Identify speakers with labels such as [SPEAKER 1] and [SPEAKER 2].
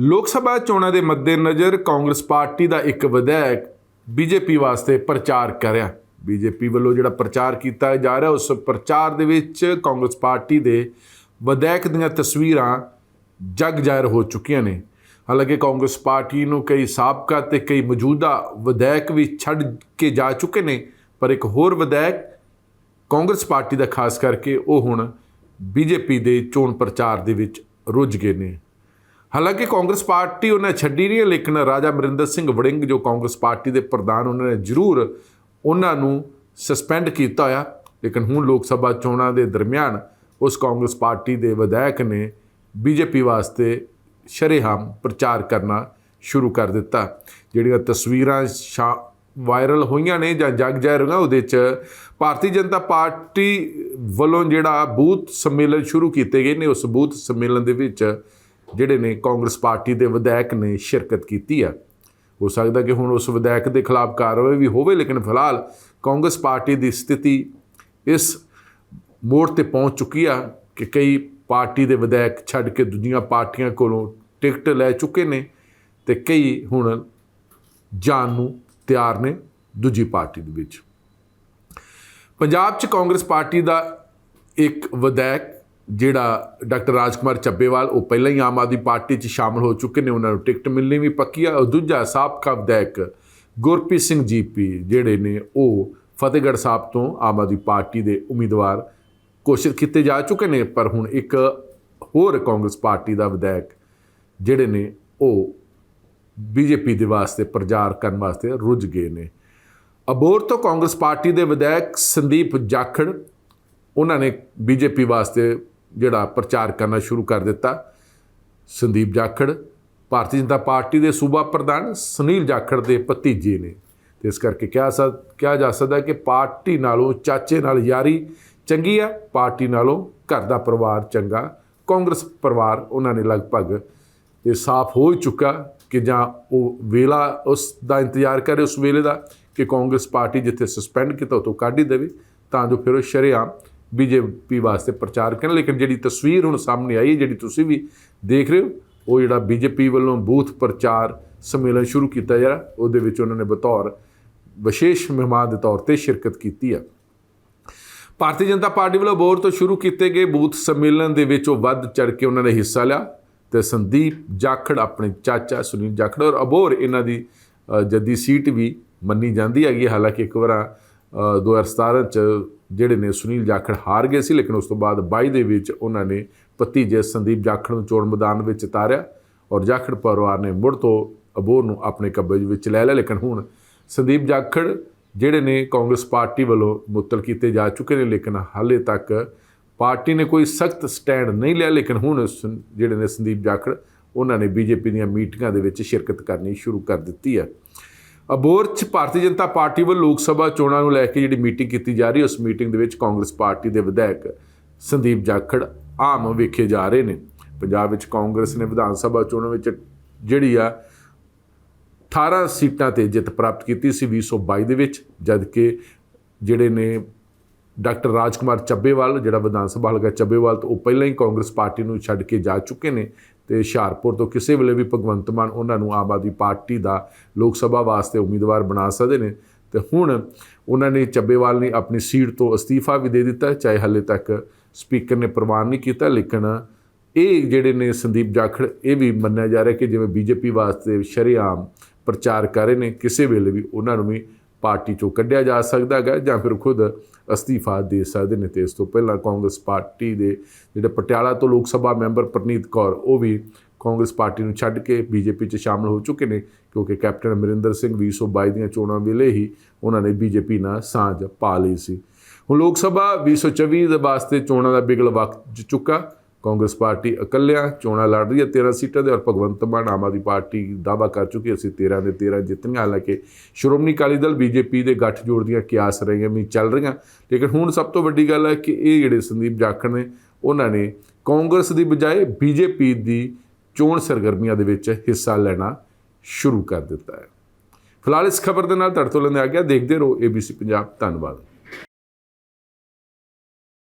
[SPEAKER 1] ਲੋਕ ਸਭਾ ਚੋਣਾਂ ਦੇ ਮੱਦੇਨਜ਼ਰ ਕਾਂਗਰਸ ਪਾਰਟੀ ਦਾ ਇੱਕ ਵਿਧਾਇਕ ਬੀਜੇਪੀ ਵਾਸਤੇ ਪ੍ਰਚਾਰ ਕਰ ਰਿਹਾ ਬੀਜੇਪੀ ਵੱਲੋਂ ਜਿਹੜਾ ਪ੍ਰਚਾਰ ਕੀਤਾ ਜਾ ਰਿਹਾ, ਉਸ ਪ੍ਰਚਾਰ ਦੇ ਵਿੱਚ ਕਾਂਗਰਸ ਪਾਰਟੀ ਦੇ ਵਿਧਾਇਕ ਦੀਆਂ ਤਸਵੀਰਾਂ ਜਗ ਜ਼ਾਹਿਰ ਹੋ ਚੁੱਕੀਆਂ ਨੇ। ਹਾਲਾਂਕਿ ਕਾਂਗਰਸ ਪਾਰਟੀ ਨੂੰ ਕਈ ਸਾਬਕਾ ਤੇ ਕਈ ਮੌਜੂਦਾ ਵਿਧਾਇਕ ਵੀ ਛੱਡ ਕੇ ਜਾ ਚੁੱਕੇ ਨੇ, ਪਰ ਇੱਕ ਹੋਰ ਵਿਧਾਇਕ ਕਾਂਗਰਸ ਪਾਰਟੀ ਦਾ, ਖਾਸ ਕਰਕੇ ਉਹ ਹੁਣ ਬੀਜੇਪੀ ਦੇ ਚੋਣ ਪ੍ਰਚਾਰ ਦੇ ਵਿੱਚ ਰੁੱਝ ਗਏ ਨੇ। ਹਾਲਾਂਕਿ ਕਾਂਗਰਸ ਪਾਰਟੀ ਉਹਨੇ ਛੱਡੀ ਨਹੀਂ ਹੈ, ਲੇਕਿਨ ਰਾਜਾ ਮਰਿੰਦਰ ਸਿੰਘ ਵੜਿੰਗ ਜੋ ਕਾਂਗਰਸ ਪਾਰਟੀ ਦੇ ਪ੍ਰਧਾਨ ਉਹਨਾਂ ਨੇ ਜ਼ਰੂਰ ਉਹਨਾਂ ਨੂੰ ਸਸਪੈਂਡ ਕੀਤਾ ਹੋਇਆ। ਲੇਕਿਨ ਹੁਣ ਲੋਕ ਸਭਾ ਚੋਣਾਂ ਦੇ ਦਰਮਿਆਨ ਉਸ ਕਾਂਗਰਸ ਪਾਰਟੀ ਦੇ ਵਿਧਾਇਕ ਨੇ ਬੀਜੇਪੀ ਵਾਸਤੇ ਸ਼ਰੇਆਮ ਪ੍ਰਚਾਰ ਕਰਨਾ ਸ਼ੁਰੂ ਕਰ ਦਿੱਤਾ। ਜਿਹੜੀਆਂ ਤਸਵੀਰਾਂ ਸ਼ਾ ਵਾਇਰਲ ਹੋਈਆਂ ਨੇ ਜਾਂ ਜਗ ਜਾਹਿਰ ਹੋਈਆਂ ਉਹਦੇ 'ਚ ਭਾਰਤੀ ਜਨਤਾ ਪਾਰਟੀ ਵੱਲੋਂ ਜਿਹੜਾ ਬੂਥ ਸੰਮੇਲਨ ਸ਼ੁਰੂ ਕੀਤੇ ਗਏ ਨੇ ਉਸ ਬੂਥ ਸੰਮੇਲਨ ਦੇ ਵਿੱਚ ਜਿਹੜੇ ਨੇ ਕਾਂਗਰਸ ਪਾਰਟੀ ਦੇ ਵਿਧਾਇਕ ਨੇ ਸ਼ਿਰਕਤ ਕੀਤੀ ਆ। ਹੋ ਸਕਦਾ ਕਿ ਹੁਣ ਉਸ ਵਿਧਾਇਕ ਦੇ ਖਿਲਾਫ ਕਾਰਵਾਈ ਵੀ ਹੋਵੇ, ਲੇਕਿਨ ਫਿਲਹਾਲ ਕਾਂਗਰਸ ਪਾਰਟੀ ਦੀ ਸਥਿਤੀ ਇਸ ਮੋੜ ਤੇ ਪਹੁੰਚ ਚੁੱਕੀ ਆ ਕਿ ਕਈ ਪਾਰਟੀ ਦੇ ਵਿਧਾਇਕ ਛੱਡ ਕੇ ਦੂਜੀਆਂ ਪਾਰਟੀਆਂ ਕੋਲੋਂ ਟਿਕਟ ਲੈ ਚੁੱਕੇ ਨੇ ਤੇ ਕਈ ਹੁਣ ਜਾਣ ਨੂੰ ਤਿਆਰ ਨੇ ਦੂਜੀ ਪਾਰਟੀ ਦੇ ਵਿੱਚ। ਪੰਜਾਬ 'ਚ ਕਾਂਗਰਸ ਪਾਰਟੀ ਦਾ ਇੱਕ ਵਿਧਾਇਕ ਜਿਹੜਾ ਡਾਕਟਰ ਰਾਜਕੁਮਾਰ ਚੱਬੇਵਾਲ, ਉਹ ਪਹਿਲਾਂ ਹੀ ਆਮ ਆਦਮੀ ਪਾਰਟੀ 'ਚ ਸ਼ਾਮਲ ਹੋ ਚੁੱਕੇ ਨੇ, ਉਹਨਾਂ ਨੂੰ ਟਿਕਟ ਮਿਲਣੀ ਵੀ ਪੱਕੀ ਆ। ਔਰ ਦੂਜਾ ਸਾਬਕਾ ਵਿਧਾਇਕ ਗੁਰਪ੍ਰੀਤ ਸਿੰਘ ਜੀਪੀ ਜਿਹੜੇ ਨੇ, ਉਹ ਫਤਿਹਗੜ੍ਹ ਸਾਹਿਬ ਤੋਂ ਆਮ ਆਦਮੀ ਪਾਰਟੀ ਦੇ ਉਮੀਦਵਾਰ ਘੋਸ਼ਿਤ ਕੀਤੇ ਜਾ ਚੁੱਕੇ ਨੇ। ਪਰ ਹੁਣ ਇੱਕ ਹੋਰ ਕਾਂਗਰਸ ਪਾਰਟੀ ਦਾ ਵਿਧਾਇਕ ਜਿਹੜੇ ਨੇ, ਉਹ ਬੀਜੇਪੀ ਦੇ ਵਾਸਤੇ ਪ੍ਰਚਾਰ ਕਰਨ ਵਾਸਤੇ ਰੁੱਝ ਗਏ ਨੇ। ਅਬੋਰ ਤੋਂ ਕਾਂਗਰਸ ਪਾਰਟੀ ਦੇ ਵਿਧਾਇਕ ਸੰਦੀਪ ਜਾਖੜ, ਉਹਨਾਂ ਨੇ ਬੀਜੇਪੀ ਵਾਸਤੇ ਜਿਹੜਾ ਪ੍ਰਚਾਰ ਕਰਨਾ ਸ਼ੁਰੂ ਕਰ ਦਿੱਤਾ। ਸੰਦੀਪ ਜਾਖੜ, ਭਾਰਤੀ ਜਨਤਾ ਪਾਰਟੀ ਦੇ ਸੂਬਾ ਪ੍ਰਧਾਨ ਸੁਨੀਲ ਜਾਖੜ ਦੇ ਭਤੀਜੇ ਨੇ। ਤੇ ਇਸ ਕਰਕੇ ਕਿਹਾ ਸਕ ਕਿਹਾ ਜਾ ਸਕਦਾ ਕਿ ਪਾਰਟੀ ਨਾਲੋਂ ਚਾਚੇ ਨਾਲ ਯਾਰੀ ਚੰਗੀ ਆ, ਪਾਰਟੀ ਨਾਲੋਂ ਘਰ ਦਾ ਪਰਿਵਾਰ ਚੰਗਾ। ਕਾਂਗਰਸ ਪਰਿਵਾਰ ਉਹਨਾਂ ਨੇ ਲਗਭਗ ਇਹ ਸਾਫ਼ ਹੋ ਹੀ ਚੁੱਕਾ ਕਿ ਜਾਂ ਉਹ ਵੇਲਾ ਉਸ ਦਾ ਇੰਤਜ਼ਾਰ ਕਰੇ ਉਸ ਵੇਲੇ ਦਾ ਕਿ ਕਾਂਗਰਸ ਪਾਰਟੀ ਜਿੱਥੇ ਸਸਪੈਂਡ ਕੀਤਾ ਉਹ ਤੋਂ ਕੱਢ ਹੀ ਦੇਵੇ, ਤਾਂ ਜੋ ਫਿਰ ਉਹ ਸ਼ਰੇਆਮ ਬੀਜੇਪੀ ਵਾਸਤੇ ਪ੍ਰਚਾਰ ਕਰਨ, ਲੇਕਿਨ ਜਿਹੜੀ ਤਸਵੀਰ ਹੁਣ ਸਾਹਮਣੇ ਆਈ ਹੈ, ਜਿਹੜੀ ਤੁਸੀਂ ਵੀ ਦੇਖ ਰਹੇ ਹੋ, ਉਹ ਜਿਹੜਾ ਬੀਜੇਪੀ ਵੱਲੋਂ ਬੂਥ ਪ੍ਰਚਾਰ ਸੰਮੇਲਨ ਸ਼ੁਰੂ ਕੀਤਾ ਜਾ ਰਿਹਾ, ਉਹਦੇ ਵਿੱਚ ਉਹਨਾਂ ਨੇ ਬਤੌਰ ਵਿਸ਼ੇਸ਼ ਮਹਿਮਾਨ ਦੇ ਤੌਰ ਤੇ ਸ਼ਿਰਕਤ ਕੀਤੀ ਹੈ ਭਾਰਤੀ ਜਨਤਾ ਪਾਰਟੀ ਵੱਲੋਂ ਬੋਰ ਤੋਂ ਸ਼ੁਰੂ ਕੀਤੇ ਗਏ ਬੂਥ ਸੰਮੇਲਨ ਦੇ ਵਿੱਚ ਉਹ ਵੱਧ ਚੜ ਕੇ ਉਹਨਾਂ ਨੇ ਹਿੱਸਾ ਲਿਆ ਤੇ ਸੰਦੀਪ ਜਾਖੜ, ਆਪਣੇ ਚਾਚਾ ਸੁਨੀਲ ਜਾਖੜ ਔਰ ਅਬੋਰ ਇਹਨਾਂ ਦੀ ਜੱਦੀ ਸੀਟ ਵੀ ਮੰਨੀ ਜਾਂਦੀ ਹੈਗੀ ਹਾਲਾਂਕਿ ਇੱਕ ਵਾਰ 2017 ਚ ਜਿਹੜੇ ਨੇ ਸੁਨੀਲ ਜਾਖੜ ਹਾਰ ਗਏ ਸੀ, ਲੇਕਿਨ ਉਸ ਤੋਂ ਬਾਅਦ 22 ਦੇ ਵਿੱਚ ਉਹਨਾਂ ਨੇ ਭਤੀਜੇ ਸੰਦੀਪ ਜਾਖੜ ਨੂੰ ਚੋਣ ਮੈਦਾਨ ਵਿੱਚ ਉਤਾਰਿਆ ਔਰ ਜਾਖੜ ਪਰਿਵਾਰ ਨੇ ਮੁੜ ਤੋਂ ਅਬੋਰ ਨੂੰ ਆਪਣੇ ਕਬਜ਼ੇ ਵਿੱਚ ਲੈ ਲਿਆ, ਲੇਕਿਨ ਹੁਣ ਸੰਦੀਪ ਜਾਖੜ ਜਿਹੜੇ ਨੇ ਕਾਂਗਰਸ ਪਾਰਟੀ ਵੱਲੋਂ ਮੁਅੱਤਲ ਕੀਤੇ ਜਾ ਚੁੱਕੇ ਨੇ, ਲੇਕਿਨ ਹਾਲੇ ਤੱਕ ਪਾਰਟੀ ਨੇ ਕੋਈ ਸਖਤ ਸਟੈਂਡ ਨਹੀਂ ਲਿਆ, ਲੇਕਿਨ ਹੁਣ ਸੰ- ਜਿਹੜੇ ਨੇ ਸੰਦੀਪ ਜਾਖੜ, ਉਹਨਾਂ ਨੇ ਬੀਜੇਪੀ ਦੀਆਂ ਮੀਟਿੰਗਾਂ ਦੇ ਵਿੱਚ ਸ਼ਿਰਕਤ ਕਰਨੀ ਸ਼ੁਰੂ ਕਰ ਦਿੱਤੀ ਹੈ। ਅਬੋਰ ਚ ਭਾਰਤੀ ਜਨਤਾ ਪਾਰਟੀ ਵੱਲੋਂ ਲੋਕ ਸਭਾ ਚੋਣਾਂ ਨੂੰ ਲੈ ਕੇ ਜਿਹੜੀ ਮੀਟਿੰਗ ਕੀਤੀ ਜਾ ਰਹੀ ਉਸ ਮੀਟਿੰਗ ਦੇ ਵਿੱਚ ਕਾਂਗਰਸ ਪਾਰਟੀ ਦੇ ਵਿਧਾਇਕ ਸੰਦੀਪ ਜਾਖੜ ਆਮ ਵੇਖੇ ਜਾ ਰਹੇ ਨੇ। ਪੰਜਾਬ ਵਿੱਚ ਕਾਂਗਰਸ ਨੇ ਵਿਧਾਨ ਸਭਾ ਚੋਣਾਂ ਵਿੱਚ ਜਿਹੜੀ ਆ 18 ਸੀਟਾਂ ਤੇ ਜਿੱਤ ਪ੍ਰਾਪਤ ਕੀਤੀ ਸੀ 2022 ਦੇ ਵਿੱਚ ਜਦ ਕਿ ਜਿਹੜੇ ਨੇ ਡਾਕਟਰ ਰਾਜਕੁਮਾਰ ਚੱਬੇਵਾਲ, ਜਿਹੜਾ ਵਿਧਾਨ ਸਭਾ ਹਲਕਾ ਚੱਬੇਵਾਲ ਤੋਂ ਉਹ ਪਹਿਲਾਂ ਹੀ ਕਾਂਗਰਸ ਪਾਰਟੀ ਨੂੰ ਛੱਡ ਕੇ ਜਾ ਚੁੱਕੇ ਨੇ ਤੇ ਹੁਸ਼ਿਆਰਪੁਰ ਤੋਂ ਕਿਸੇ ਵੇਲੇ ਵੀ ਭਗਵੰਤ ਮਾਨ ਉਹਨਾਂ ਨੂੰ ਆਮ ਆਦਮੀ ਪਾਰਟੀ ਦਾ ਲੋਕ ਸਭਾ ਵਾਸਤੇ ਉਮੀਦਵਾਰ ਬਣਾ ਸਕਦੇ ਨੇ। ਤੇ ਹੁਣ ਉਹਨਾਂ ਨੇ ਚੱਬੇਵਾਲ ਨੇ ਆਪਣੀ ਸੀਟ ਤੋਂ ਅਸਤੀਫਾ ਵੀ ਦੇ ਦਿੱਤਾ, ਚਾਹੇ ਹਾਲੇ ਤੱਕ ਸਪੀਕਰ ਨੇ ਪ੍ਰਵਾਨ ਨਹੀਂ ਕੀਤਾ, ਲੇਕਿਨ ਇਹ ਜਿਹੜੇ ਨੇ ਸੰਦੀਪ ਜਾਖੜ, ਇਹ ਵੀ ਮੰਨਿਆ ਜਾ ਰਿਹਾ ਕਿ ਜਿਵੇਂ ਬੀਜੇਪੀ ਵਾਸਤੇ ਸ਼ਰੇਆਮ ਪ੍ਰਚਾਰ ਕਰ ਰਹੇ ਨੇ, ਕਿਸੇ ਵੇਲੇ ਵੀ ਉਹਨਾਂ ਨੂੰ ਵੀ ਪਾਰਟੀ ਚੋਂ ਕੱਢਿਆ ਜਾ ਸਕਦਾ ਹੈਗਾ ਜਾਂ ਫਿਰ ਖੁਦ ਅਸਤੀਫਾ ਦੇ ਸਕਦੇ ਨੇ ਤੇ ਇਸ ਤੋਂ ਪਹਿਲਾਂ ਕਾਂਗਰਸ ਪਾਰਟੀ ਦੇ ਜਿਹੜੇ ਪਟਿਆਲਾ ਤੋਂ ਲੋਕ ਸਭਾ ਮੈਂਬਰ ਪ੍ਰਨੀਤ ਕੌਰ, ਉਹ ਵੀ ਕਾਂਗਰਸ ਪਾਰਟੀ ਨੂੰ ਛੱਡ ਕੇ ਬੀਜੇਪੀ 'ਚ ਸ਼ਾਮਲ ਹੋ ਚੁੱਕੇ ਨੇ ਕਿਉਂਕਿ ਕੈਪਟਨ ਅਮਰਿੰਦਰ ਸਿੰਘ 2022 ਦੀਆਂ ਚੋਣਾਂ ਵੇਲੇ ਹੀ ਉਹਨਾਂ ਨੇ ਬੀਜੇਪੀ ਨਾਲ ਸਾਂਝ ਪਾ ਲਈ ਸੀ। ਹੁਣ ਲੋਕ ਸਭਾ 2024 ਦੇ ਵਾਸਤੇ ਚੋਣਾਂ ਦਾ ਬਿਗਲ ਵਕਤ ਚੁੱਕਾ। ਕਾਂਗਰਸ ਪਾਰਟੀ ਇਕੱਲਿਆਂ ਚੋਣਾਂ ਲੜ ਰਹੀ ਹੈ। 13 ਸੀਟਾਂ ਦੇ ਔਰ ਭਗਵੰਤ ਮਾਨ ਆਮ ਆਦਮੀ ਪਾਰਟੀ ਦਾਅਵਾ ਕਰ ਚੁੱਕੀ ਅਸੀਂ 13 ਦੇ 13 ਜਿੱਤਣੀਆਂ। ਹਾਲਾਂਕਿ ਸ਼੍ਰੋਮਣੀ ਅਕਾਲੀ ਦਲ ਬੀਜੇਪੀ ਦੇ ਗੱਠਜੋੜ ਦੀਆਂ ਕਿਆਸ ਰਹੀਆਂ ਵੀ ਚੱਲ ਰਹੀਆਂ। ਲੇਕਿਨ ਹੁਣ ਸਭ ਤੋਂ ਵੱਡੀ ਗੱਲ ਹੈ ਕਿ ਇਹ ਜਿਹੜੇ ਸੰਦੀਪ ਜਾਖੜ ਨੇ, ਉਹਨਾਂ ਨੇ ਕਾਂਗਰਸ ਦੀ ਬਜਾਏ ਬੀਜੇਪੀ ਦੀ ਚੋਣ ਸਰਗਰਮੀਆਂ ਦੇ ਵਿੱਚ ਹਿੱਸਾ ਲੈਣਾ ਸ਼ੁਰੂ ਕਰ ਦਿੱਤਾ ਹੈ। ਫਿਲਹਾਲ ਇਸ ਖਬਰ ਦੇ ਨਾਲ ਤੁਹਾਡੇ ਤੋਂ ਲੈਂਦੇ ਆ ਗਿਆ। ਦੇਖਦੇ ਰਹੋ ABC ਪੰਜਾਬ। ਧੰਨਵਾਦ।